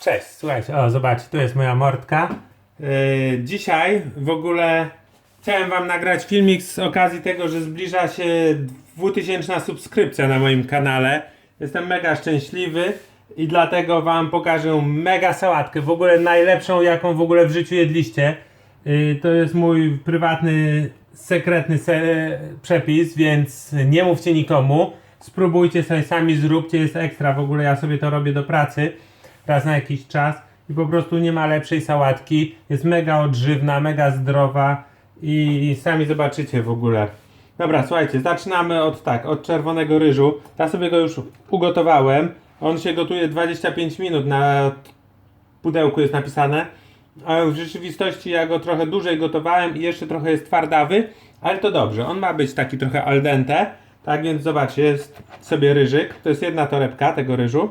Cześć, słuchajcie, o zobaczcie, tu jest moja mordka. Yy, dzisiaj w ogóle chciałem wam nagrać filmik z okazji tego, że zbliża się 2000 subskrypcja na moim kanale. Jestem mega szczęśliwy i dlatego wam pokażę mega sałatkę, w ogóle najlepszą jaką w ogóle w życiu jedliście. Yy, to jest mój prywatny, sekretny se- przepis, więc nie mówcie nikomu. Spróbujcie sobie sami, zróbcie, jest ekstra. W ogóle ja sobie to robię do pracy raz na jakiś czas i po prostu nie ma lepszej sałatki. Jest mega odżywna, mega zdrowa i sami zobaczycie w ogóle. Dobra, słuchajcie, zaczynamy od tak, od czerwonego ryżu. Ja sobie go już ugotowałem. On się gotuje 25 minut na pudełku jest napisane. A w rzeczywistości ja go trochę dłużej gotowałem i jeszcze trochę jest twardawy, ale to dobrze. On ma być taki trochę al dente. Tak więc zobaczcie, jest sobie ryżyk. To jest jedna torebka tego ryżu.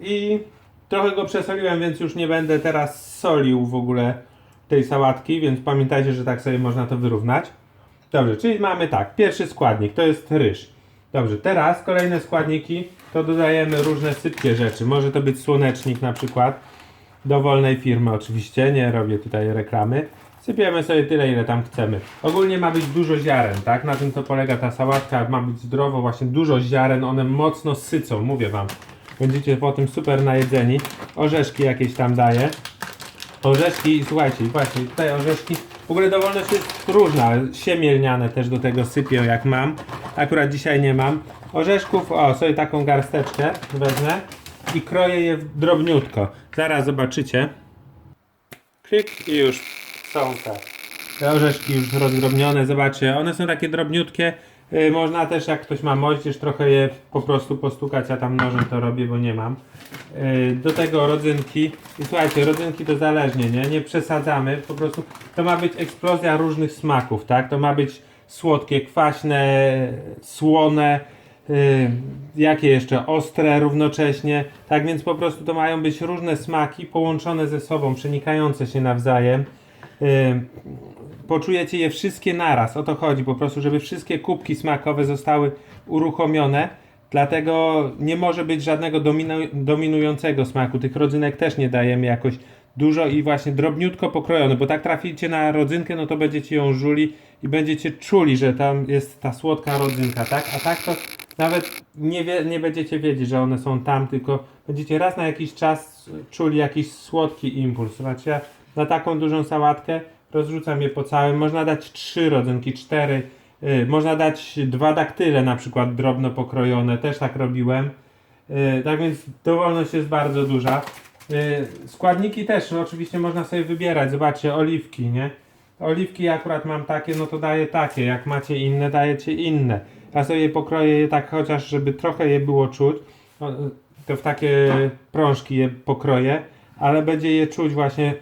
I trochę go przesoliłem, więc już nie będę teraz solił w ogóle tej sałatki, więc pamiętajcie, że tak sobie można to wyrównać. Dobrze, czyli mamy tak, pierwszy składnik to jest ryż. Dobrze, teraz kolejne składniki to dodajemy różne sypkie rzeczy. Może to być słonecznik na przykład, dowolnej firmy oczywiście, nie robię tutaj reklamy. Sypiemy sobie tyle, ile tam chcemy. Ogólnie ma być dużo ziaren, tak? Na tym to polega ta sałatka, ma być zdrowo, właśnie dużo ziaren, one mocno sycą, mówię wam. Będziecie po tym super najedzeni. Orzeszki jakieś tam daję. Orzeszki, słuchajcie, właśnie tutaj orzeszki. W ogóle dowolność jest różna, ale siemię lniane też do tego sypię jak mam. Akurat dzisiaj nie mam. Orzeszków, o, sobie taką garsteczkę wezmę i kroję je drobniutko. Zaraz zobaczycie. Klik i już są tak. Te orzeszki już rozdrobnione, zobaczcie, one są takie drobniutkie. Yy, można też, jak ktoś ma moździerz, trochę je po prostu postukać. Ja tam nożem to robię, bo nie mam. Yy, do tego rodzynki. I słuchajcie, rodzynki to zależnie, nie? Nie przesadzamy. Po prostu to ma być eksplozja różnych smaków, tak? To ma być słodkie, kwaśne, słone. Yy, jakie jeszcze ostre równocześnie. Tak więc po prostu to mają być różne smaki połączone ze sobą, przenikające się nawzajem. Poczujecie je wszystkie naraz. O to chodzi, po prostu, żeby wszystkie kubki smakowe zostały uruchomione. Dlatego nie może być żadnego dominu- dominującego smaku. Tych rodzynek też nie dajemy jakoś dużo i właśnie drobniutko pokrojone, bo tak traficie na rodzynkę, no to będziecie ją żuli i będziecie czuli, że tam jest ta słodka rodzynka, tak? A tak to nawet nie, wie, nie będziecie wiedzieć, że one są tam, tylko będziecie raz na jakiś czas czuli jakiś słodki impuls. Ja na taką dużą sałatkę rozrzucam je po całym. Można dać trzy rodzynki, cztery. Yy, można dać dwa daktyle na przykład drobno pokrojone, też tak robiłem. Yy, tak więc dowolność jest bardzo duża. Yy, składniki też no, oczywiście można sobie wybierać. Zobaczcie, oliwki, nie? Oliwki akurat mam takie, no to daję takie. Jak macie inne, dajecie inne. Ja sobie pokroję je tak chociaż, żeby trochę je było czuć. No, to w takie prążki je pokroję, ale będzie je czuć właśnie,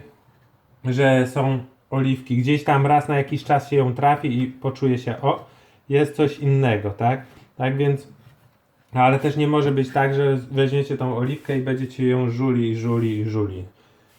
że są oliwki. Gdzieś tam raz na jakiś czas się ją trafi i poczuje się, o, jest coś innego, tak? Tak więc, no, ale też nie może być tak, że weźmiecie tą oliwkę i będziecie ją żuli, żuli, żuli.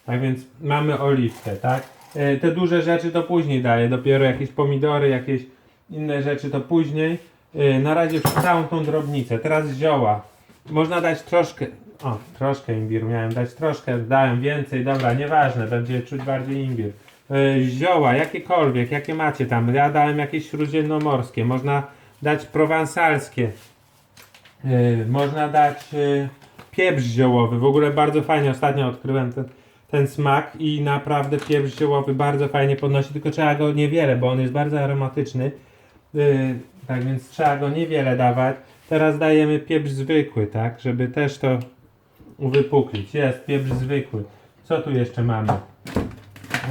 Tak więc mamy oliwkę, tak? E, Te duże rzeczy to później daję, dopiero jakieś pomidory, jakieś inne rzeczy to później. E, Na razie całą tą drobnicę. Teraz zioła. Można dać troszkę, o, troszkę imbiru miałem dać troszkę, dałem więcej, dobra, nieważne, będzie czuć bardziej imbir. E, Zioła, jakiekolwiek, jakie macie tam. Ja dałem jakieś śródziemnomorskie, można dać prowansalskie. Yy, można dać yy, pieprz ziołowy. W ogóle bardzo fajnie ostatnio odkryłem ten, ten smak i naprawdę pieprz ziołowy bardzo fajnie podnosi, tylko trzeba go niewiele, bo on jest bardzo aromatyczny. Tak więc trzeba go niewiele dawać. Teraz dajemy pieprz zwykły, tak, żeby też to uwypuklić. Jest pieprz zwykły. Co tu jeszcze mamy?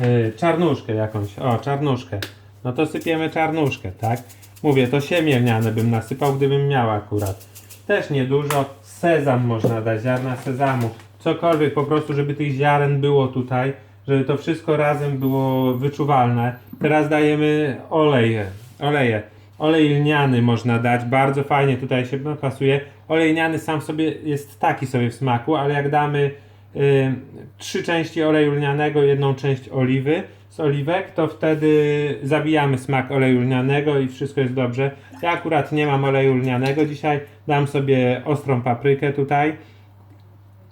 Yy, czarnuszkę jakąś. O, czarnuszkę. No to sypiemy czarnuszkę, tak? Mówię, to siemię lniane bym nasypał, gdybym miał akurat. Też niedużo. Sezam można dać, ziarna sezamu. Cokolwiek po prostu, żeby tych ziaren było tutaj, żeby to wszystko razem było wyczuwalne. Teraz dajemy olej. Oleje. Olej lniany można dać, bardzo fajnie tutaj się no, pasuje. Olej lniany sam sobie jest taki sobie w smaku, ale jak damy y, trzy części oleju lnianego, jedną część oliwy z oliwek, to wtedy zabijamy smak oleju lnianego i wszystko jest dobrze. Ja akurat nie mam oleju lnianego dzisiaj, dam sobie ostrą paprykę tutaj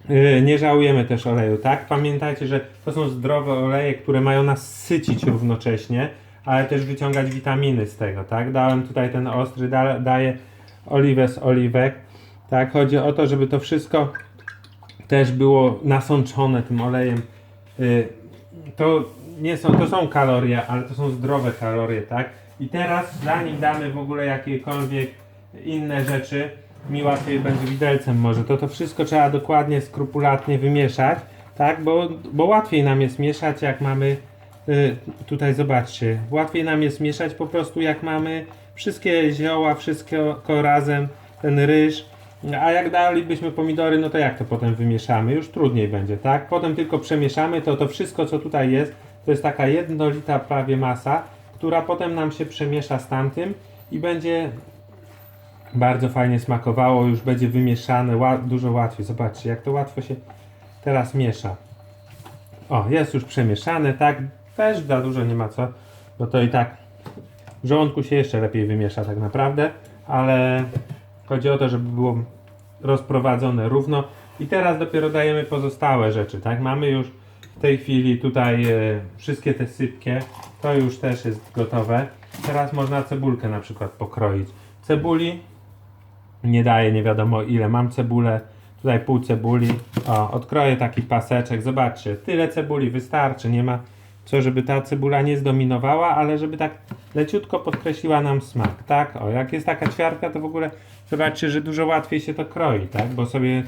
Yy, Nie żałujemy też oleju, tak? Pamiętajcie, że to są zdrowe oleje, które mają nas sycić równocześnie, ale też wyciągać witaminy z tego, tak? Dałem tutaj ten ostry, da, daję oliwę z oliwek, tak? Chodzi o to, żeby to wszystko też było nasączone tym olejem. Yy, To nie są, to są kalorie, ale to są zdrowe kalorie, tak? I teraz, zanim damy w ogóle jakiekolwiek inne rzeczy, mi łatwiej będzie widelcem może, to to wszystko trzeba dokładnie, skrupulatnie wymieszać, tak? Bo, bo łatwiej nam jest mieszać, jak mamy, y, tutaj zobaczcie, łatwiej nam jest mieszać po prostu, jak mamy wszystkie zioła, wszystko razem, ten ryż, a jak dalibyśmy pomidory, no to jak to potem wymieszamy? Już trudniej będzie, tak? Potem tylko przemieszamy, to to wszystko, co tutaj jest, to jest taka jednolita prawie masa, która potem nam się przemiesza z tamtym i będzie bardzo fajnie smakowało, już będzie wymieszane, dużo łatwiej. Zobaczcie, jak to łatwo się teraz miesza. O, jest już przemieszane, tak? Też za dużo nie ma co, bo to i tak w żołądku się jeszcze lepiej wymiesza tak naprawdę, ale chodzi o to, żeby było rozprowadzone równo. I teraz dopiero dajemy pozostałe rzeczy, tak? Mamy już w tej chwili tutaj e, wszystkie te sypkie, to już też jest gotowe. Teraz można cebulkę na przykład pokroić. Cebuli nie daję nie wiadomo ile. Mam cebulę, tutaj pół cebuli. O, odkroję taki paseczek. Zobaczcie, tyle cebuli wystarczy. Nie ma co, żeby ta cebula nie zdominowała, ale żeby tak leciutko podkreśliła nam smak, tak? O, jak jest taka ćwiartka, to w ogóle zobaczcie, że dużo łatwiej się to kroi, tak? Bo sobie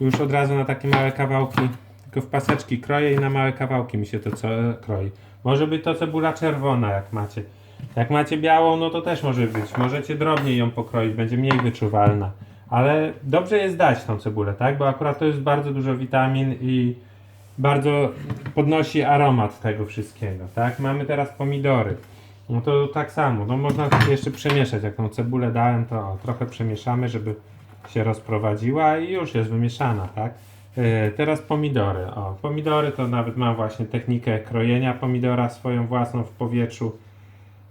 już od razu na takie małe kawałki, tylko w paseczki kroję i na małe kawałki mi się to co kroi. Może być to cebula czerwona, jak macie. Jak macie białą, no to też może być. Możecie drobniej ją pokroić, będzie mniej wyczuwalna. Ale dobrze jest dać tą cebulę, tak? Bo akurat to jest bardzo dużo witamin i bardzo podnosi aromat tego wszystkiego, tak? Mamy teraz pomidory. No to tak samo, no można jeszcze przemieszać. Jak tą cebulę dałem, to o, trochę przemieszamy, żeby się rozprowadziła i już jest wymieszana, tak? Yy, teraz pomidory. O, pomidory to nawet mam właśnie technikę krojenia pomidora swoją własną w powietrzu.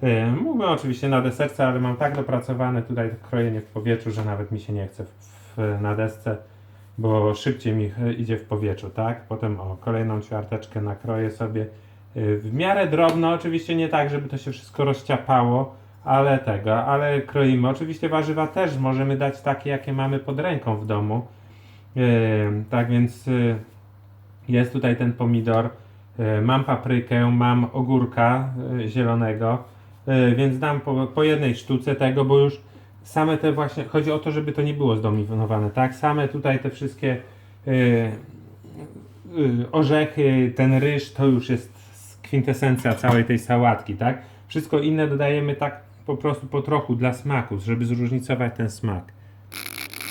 Yy, Mógłbym oczywiście na deserce, ale mam tak dopracowane tutaj krojenie w powietrzu, że nawet mi się nie chce w, w, na desce, bo szybciej mi e, idzie w powietrzu, tak? Potem o, kolejną ćwiarteczkę nakroję sobie yy, w miarę drobno, oczywiście nie tak, żeby to się wszystko rozciapało, ale tego, ale kroimy. Oczywiście warzywa też możemy dać takie, jakie mamy pod ręką w domu. Yy, tak więc jest tutaj ten pomidor. Mam paprykę, mam ogórka zielonego, więc dam po, po jednej sztuce tego, bo już same te właśnie, chodzi o to, żeby to nie było zdominowane, tak? Same tutaj te wszystkie yy, yy, orzechy, ten ryż, to już jest kwintesencja całej tej sałatki, tak? Wszystko inne dodajemy tak po prostu po trochu dla smaku, żeby zróżnicować ten smak.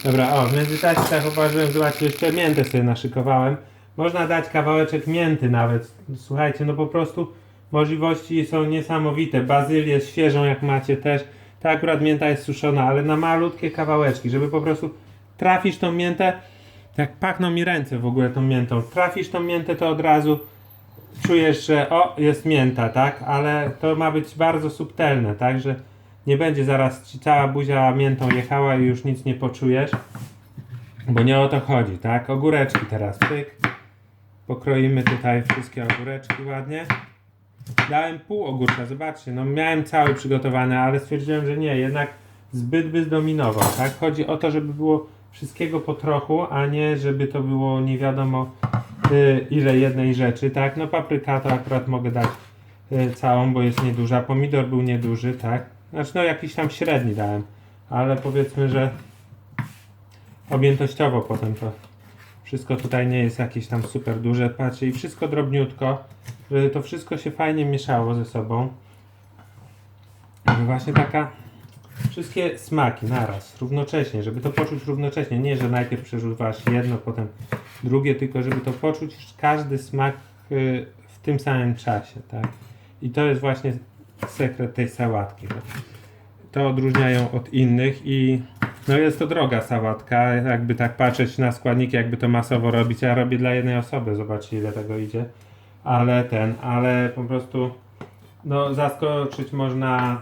Dobra, o, w międzyczasie tak uważałem, zobaczcie, jeszcze miętę sobie naszykowałem. Można dać kawałeczek mięty nawet. Słuchajcie, no po prostu możliwości są niesamowite. Bazylię świeżą jak macie też. Ta akurat mięta jest suszona, ale na malutkie kawałeczki, żeby po prostu trafisz tą miętę, jak pachną mi ręce w ogóle tą miętą. Trafisz tą miętę, to od razu czujesz, że o, jest mięta, tak? Ale to ma być bardzo subtelne, tak? Że nie będzie zaraz ci cała buzia miętą jechała i już nic nie poczujesz. Bo nie o to chodzi, tak? Ogóreczki teraz, pyk. Pokroimy tutaj wszystkie ogóreczki ładnie. Dałem pół ogórka, zobaczcie, no miałem cały przygotowany, ale stwierdziłem, że nie, jednak zbyt by zdominował, tak? Chodzi o to, żeby było wszystkiego po trochu, a nie żeby to było nie wiadomo y, ile jednej rzeczy, tak? No papryka to akurat mogę dać y, całą, bo jest nieduża. Pomidor był nieduży, tak? Znaczy no jakiś tam średni dałem, ale powiedzmy, że objętościowo potem to wszystko tutaj nie jest jakieś tam super duże. Patrzcie, i wszystko drobniutko, to wszystko się fajnie mieszało ze sobą. Właśnie taka wszystkie smaki naraz, równocześnie, żeby to poczuć równocześnie. Nie, że najpierw przeżuwasz jedno, potem drugie, tylko żeby to poczuć każdy smak y, w tym samym czasie, tak? I to jest właśnie sekret tej sałatki. To odróżnia ją od innych i no jest to droga sałatka, jakby tak patrzeć na składniki, jakby to masowo robić. Ja robię dla jednej osoby, zobaczcie ile tego idzie. Ale ten, ale po prostu no zaskoczyć można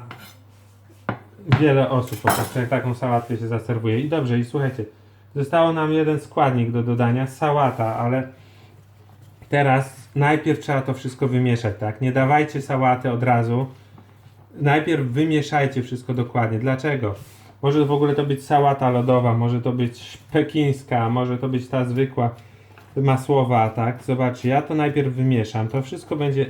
wiele osób prostu, jak taką sałatkę się zaserwuje. I dobrze, i słuchajcie, Zostało nam jeden składnik do dodania, sałata, ale teraz najpierw trzeba to wszystko wymieszać, tak? Nie dawajcie sałaty od razu. Najpierw wymieszajcie wszystko dokładnie. Dlaczego? Może w ogóle to być sałata lodowa, może to być pekińska, może to być ta zwykła masłowa, tak? Zobaczcie, ja to najpierw wymieszam. To wszystko będzie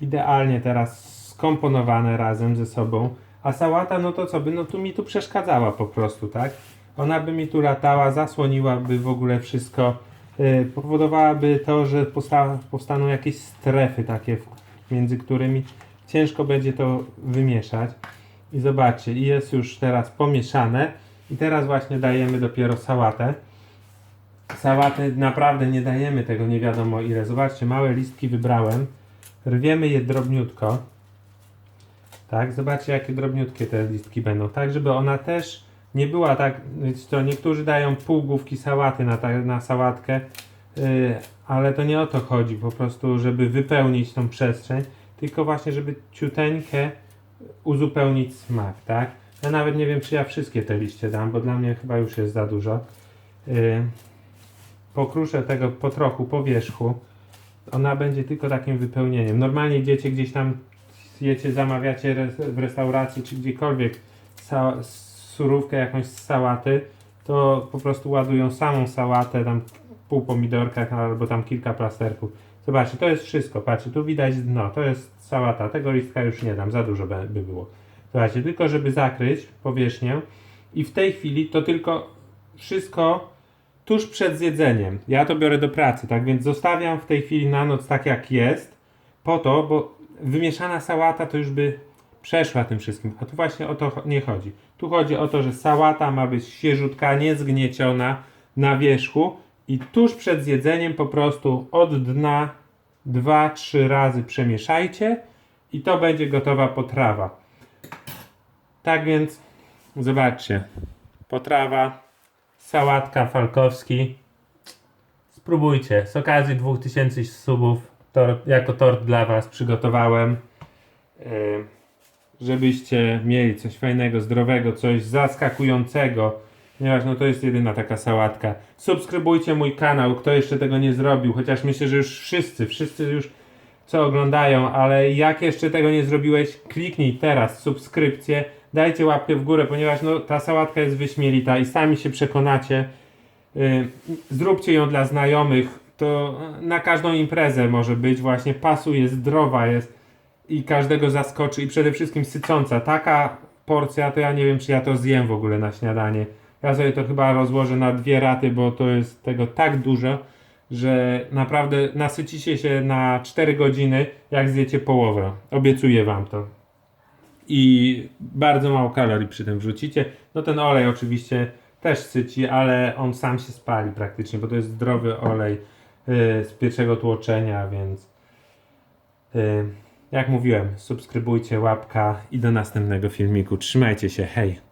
idealnie teraz skomponowane razem ze sobą. A sałata, no to co by, no tu mi tu przeszkadzała po prostu, tak? Ona by mi tu latała, zasłoniłaby w ogóle wszystko, yy, powodowałaby to, że powsta powstaną jakieś strefy takie, między którymi ciężko będzie to wymieszać. I zobaczcie, jest już teraz pomieszane. I teraz właśnie dajemy dopiero sałatę. Sałatę naprawdę nie dajemy tego nie wiadomo ile. Zobaczcie, małe listki wybrałem. Rwiemy je drobniutko. Tak, zobaczcie jakie drobniutkie te listki będą. Tak, żeby ona też nie była tak, co, niektórzy dają pół główki sałaty na, ta, na sałatkę, yy, ale to nie o to chodzi, po prostu żeby wypełnić tą przestrzeń, tylko właśnie żeby ciuteńkę uzupełnić smak, tak? Ja nawet nie wiem, czy ja wszystkie te liście dam, bo dla mnie chyba już jest za dużo. Yy, pokruszę tego po trochu po wierzchu. Ona będzie tylko takim wypełnieniem. Normalnie idziecie gdzieś tam, jecie, zamawiacie w restauracji czy gdziekolwiek surówkę jakąś z sałaty, to po prostu ładują samą sałatę, tam pół pomidorka albo tam kilka plasterków. Zobaczcie, to jest wszystko. Patrzcie, tu widać dno, to jest sałata. Tego listka już nie dam, za dużo by było. Zobaczcie, tylko żeby zakryć powierzchnię i w tej chwili to tylko wszystko tuż przed zjedzeniem. Ja to biorę do pracy, tak więc zostawiam w tej chwili na noc tak jak jest, po to, bo wymieszana sałata to już by przeszła tym wszystkim. A tu właśnie o to nie chodzi. Tu chodzi o to, że sałata ma być świeżutka, niezgnieciona na wierzchu i tuż przed zjedzeniem po prostu od dna 2-3 razy przemieszajcie i to będzie gotowa potrawa. Tak więc zobaczcie. Potrawa, sałatka falkowski. Spróbujcie. Z okazji 2000 subów tort, jako tort dla Was przygotowałem. Yy, żebyście mieli coś fajnego, zdrowego, coś zaskakującego. Ponieważ no to jest jedyna taka sałatka. Subskrybujcie mój kanał, kto jeszcze tego nie zrobił. Chociaż myślę, że już wszyscy, wszyscy już co oglądają, ale jak jeszcze tego nie zrobiłeś, kliknij teraz subskrypcję, dajcie łapkę w górę, ponieważ no, ta sałatka jest wyśmielita i sami się przekonacie. Yy, zróbcie ją dla znajomych, to na każdą imprezę może być, właśnie pasuje, zdrowa jest i każdego zaskoczy i przede wszystkim sycąca. Taka porcja to ja nie wiem, czy ja to zjem w ogóle na śniadanie. Ja sobie to chyba rozłożę na dwie raty, bo to jest tego tak dużo, że naprawdę nasycicie się na 4 godziny, jak zjecie połowę. Obiecuję wam to. I bardzo mało kalorii przy tym wrzucicie. No ten olej oczywiście też syci, ale on sam się spali praktycznie, bo to jest zdrowy olej yy, z pierwszego tłoczenia, więc yy, jak mówiłem, subskrybujcie, łapka i do następnego filmiku. Trzymajcie się, hej!